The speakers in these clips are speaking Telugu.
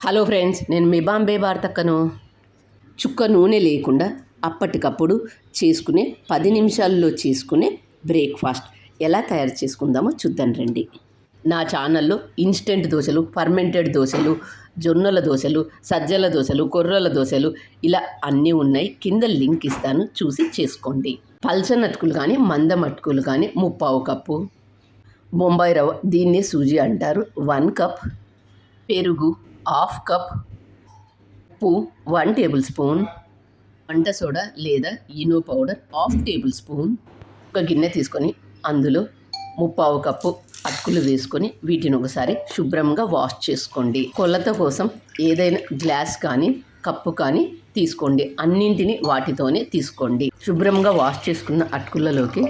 హలో ఫ్రెండ్స్ నేను మీ బాంబే వార్తక్కను. చుక్క నూనె లేకుండా అప్పటికప్పుడు చేసుకునే పది నిమిషాల్లో చేసుకునే బ్రేక్ఫాస్ట్ ఎలా తయారు చేసుకుందామో చూద్దాం రండి. నా ఛానల్లో ఇన్స్టెంట్ దోశలు ఫర్మెంటెడ్ దోశలు జొన్నల దోశలు సజ్జల దోశలు కొర్రల దోశలు ఇలా అన్నీ ఉన్నాయి. కింద లింక్ ఇస్తాను చూసి చేసుకోండి. పల్చన్ అటుకులు కానీ మందం అటుకులు కానీ ముప్పావు కప్పు. బొంబాయి రవ్వ దీన్నే సూజీ అంటారు. వన్ కప్ పెరుగు. హాఫ్ కప్ ఉప్పు వన్ టేబుల్ స్పూన్ వంట సోడా లేదా Eno powder half tablespoon ఒక గిన్నె తీసుకొని అందులో ముప్పావు కప్పు అటుకులు వేసుకొని వీటిని ఒకసారి శుభ్రంగా వాష్ చేసుకోండి. కొలత కోసం ఏదైనా గ్లాస్ కానీ కప్పు కానీ తీసుకోండి. అన్నింటిని వాటితోనే తీసుకోండి. శుభ్రంగా వాష్ చేసుకున్న అటుకులలోకి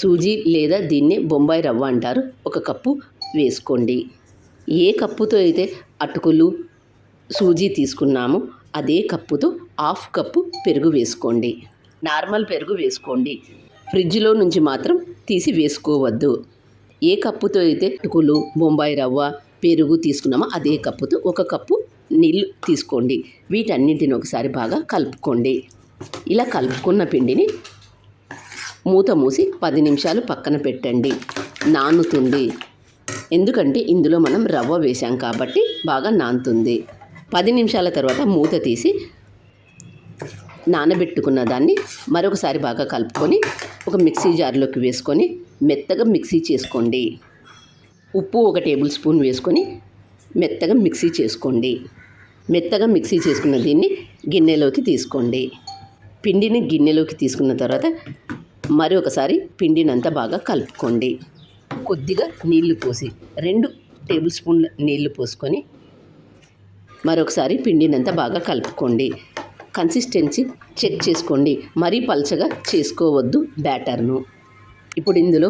సూజీ లేదా దీన్ని బొంబాయి రవ్వ అంటారు. ఒక కప్పు వేసుకోండి. ఏ కప్పుతో అయితే అటుకులు సూజీ తీసుకున్నామో అదే కప్పుతో హాఫ్ కప్పు పెరుగు వేసుకోండి. నార్మల్ పెరుగు వేసుకోండి. ఫ్రిడ్జ్లో నుంచి మాత్రం తీసి వేసుకోవద్దు. ఏ కప్పుతో అయితే అటుకులు బొంబాయి రవ్వ పెరుగు తీసుకున్నామో అదే కప్పుతో ఒక కప్పు నీళ్ళు తీసుకోండి. వీటన్నింటిని ఒకసారి బాగా కలుపుకోండి. ఇలా కలుపుకున్న పిండిని మూత మూసి పది నిమిషాలు పక్కన పెట్టండి. నానుతుంది. ఎందుకంటే ఇందులో మనం రవ్వ వేసాం కాబట్టి బాగా నానుతుంది. పది నిమిషాల తర్వాత మూత తీసి నానబెట్టుకున్న దాన్ని మరొకసారి బాగా కలుపుకొని ఒక మిక్సీ జార్లోకి వేసుకొని మెత్తగా మిక్సీ చేసుకోండి. ఉప్పు ఒక టేబుల్ స్పూన్ వేసుకొని మెత్తగా మిక్సీ చేసుకోండి. మెత్తగా మిక్సీ చేసుకున్న దీన్ని గిన్నెలోకి తీసుకోండి. పిండిని గిన్నెలోకి తీసుకున్న తర్వాత మరొకసారి పిండినంతా బాగా కలుపుకోండి. కొద్దిగా నీళ్ళు పోసి రెండు టేబుల్ స్పూన్ల నీళ్ళు పోసుకొని మరొకసారి పిండినంత బాగా కలుపుకోండి. కన్సిస్టెన్సీ చెక్ చేసుకోండి. మరీ పల్చగా చేసుకోవద్దు బ్యాటర్ను. ఇప్పుడు ఇందులో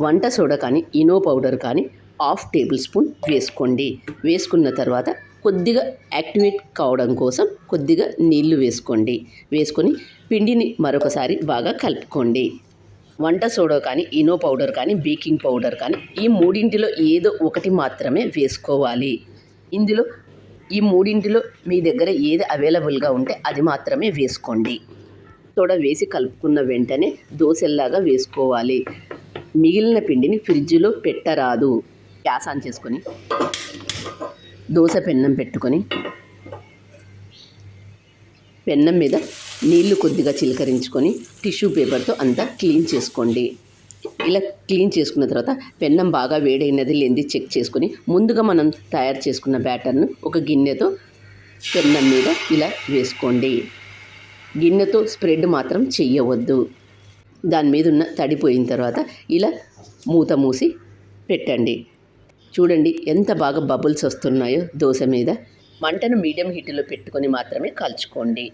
వంట సోడా కానీ ఇనో పౌడర్ కానీ హాఫ్ టేబుల్ స్పూన్ వేసుకోండి. వేసుకున్న తర్వాత కొద్దిగా యాక్టివేట్ కావడం కోసం కొద్దిగా నీళ్ళు వేసుకోండి. వేసుకొని పిండిని మరొకసారి బాగా కలుపుకోండి. వంట సోడా కానీ ఇనో పౌడర్ కానీ బేకింగ్ పౌడర్ కానీ ఈ మూడింటిలో ఏదో ఒకటి మాత్రమే వేసుకోవాలి. ఇందులో ఈ మూడింటిలో మీ దగ్గర ఏది అవైలబుల్గా ఉంటే అది మాత్రమే వేసుకోండి. సోడా వేసి కలుపుకున్న వెంటనే దోశల్లాగా వేసుకోవాలి. మిగిలిన పిండిని ఫ్రిడ్జ్లో పెట్టరాదు. గ్యాస్ ఆన్ చేసుకొని దోశ పెన్నం పెట్టుకొని పెన్నం మీద నీళ్ళు కొద్దిగా చిలకరించుకొని టిష్యూ పేపర్తో అంతా క్లీన్ చేసుకోండి. ఇలా క్లీన్ చేసుకున్న తర్వాత పెన్నం బాగా వేడైనది లేనిది చెక్ చేసుకొని ముందుగా మనం తయారు చేసుకున్న బ్యాటర్ను ఒక గిన్నెతో పెన్నం మీద ఇలా వేసుకోండి. గిన్నెతో స్ప్రెడ్ మాత్రం చెయ్యవద్దు. దాని మీద ఉన్న తడిపోయిన తర్వాత ఇలా మూత మూసి పెట్టండి. చూడండి ఎంత బాగా బబుల్స్ వస్తున్నాయో దోశ మీద. మంటను మీడియం హీట్లో పెట్టుకొని మాత్రమే కాల్చుకోండి.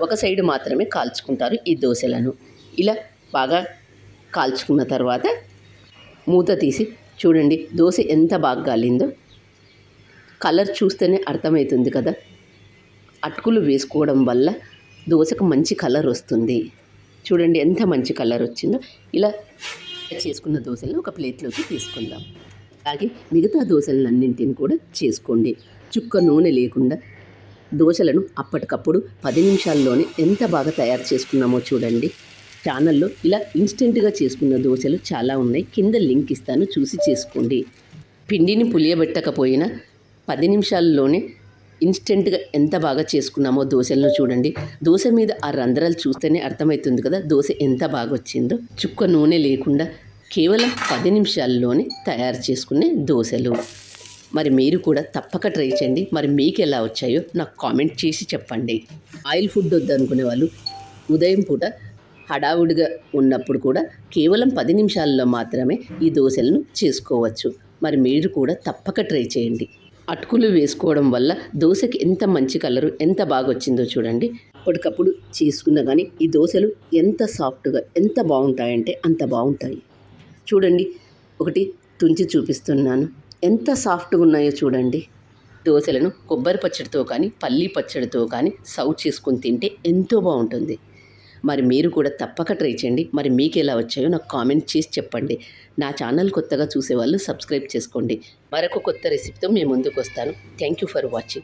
ఒక సైడ్ మాత్రమే కాల్చుకుంటారు ఈ దోశలను. ఇలా బాగా కాల్చుకున్న తర్వాత మూత తీసి చూడండి దోశ ఎంత బాగా గాలిందో. కలర్ చూస్తేనే అర్థమవుతుంది కదా. అటుకులు వేసుకోవడం వల్ల దోశకు మంచి కలర్ వస్తుంది. చూడండి ఎంత మంచి కలర్ వచ్చిందో. ఇలా చేసుకున్న దోశలను ఒక ప్లేట్లోకి తీసుకుందాం. అలాగే మిగతా దోశలన్నింటిని కూడా చేసుకోండి. చుక్క నూనె లేకుండా దోశలను అప్పటికప్పుడు పది నిమిషాల్లోనే ఎంత బాగా తయారు చేసుకున్నామో చూడండి. ఛానల్లో ఇలా ఇన్స్టెంట్గా చేసుకున్న దోశలు చాలా ఉన్నాయి. కింద లింక్ ఇస్తాను చూసి చేసుకోండి. పిండిని పులియబెట్టకపోయినా పది నిమిషాల్లోనే ఇన్స్టెంట్గా ఎంత బాగా చేసుకున్నామో దోశలను చూడండి. దోశ మీద ఆ రంధ్రాలు చూస్తేనే అర్థమవుతుంది కదా దోశ ఎంత బాగా వచ్చిందో. చుక్క నూనె లేకుండా కేవలం పది నిమిషాల్లోనే తయారు చేసుకునే దోశలు. మరి మీరు కూడా తప్పక ట్రై చేయండి. మరి మీకు ఎలా వచ్చాయో నాకు కామెంట్ చేసి చెప్పండి. ఆయిల్ ఫుడ్ వద్దనుకునే వాళ్ళు ఉదయం పూట హడావుడిగా ఉన్నప్పుడు కూడా కేవలం పది నిమిషాల్లో మాత్రమే ఈ దోశలను చేసుకోవచ్చు. మరి మీరు కూడా తప్పక ట్రై చేయండి. అటుకులు వేసుకోవడం వల్ల దోశకి ఎంత మంచి కలరు ఎంత బాగా వచ్చిందో చూడండి. అప్పటికప్పుడు చేసుకున్నా కానీ ఈ దోశలు ఎంత సాఫ్ట్గా ఎంత బాగుంటాయంటే అంత బాగుంటాయి. చూడండి ఒకటి తుంచి చూపిస్తున్నాను. ఎంత సాఫ్ట్గా ఉన్నాయో చూడండి. దోశలను కొబ్బరి పచ్చడితో కానీ పల్లీ పచ్చడితో కానీ సర్వ్ చేసుకొని తింటే ఎంతో బాగుంటుంది. మరి మీరు కూడా తప్పక ట్రై చేయండి. మరి మీకు ఎలా వచ్చాయో నాకు కామెంట్ చేసి చెప్పండి. నా ఛానల్ కొత్తగా చూసేవాళ్ళు సబ్స్క్రైబ్ చేసుకోండి. మరొక కొత్త రెసిపీతో మేము ముందుకు వస్తాను. Thank you for watching.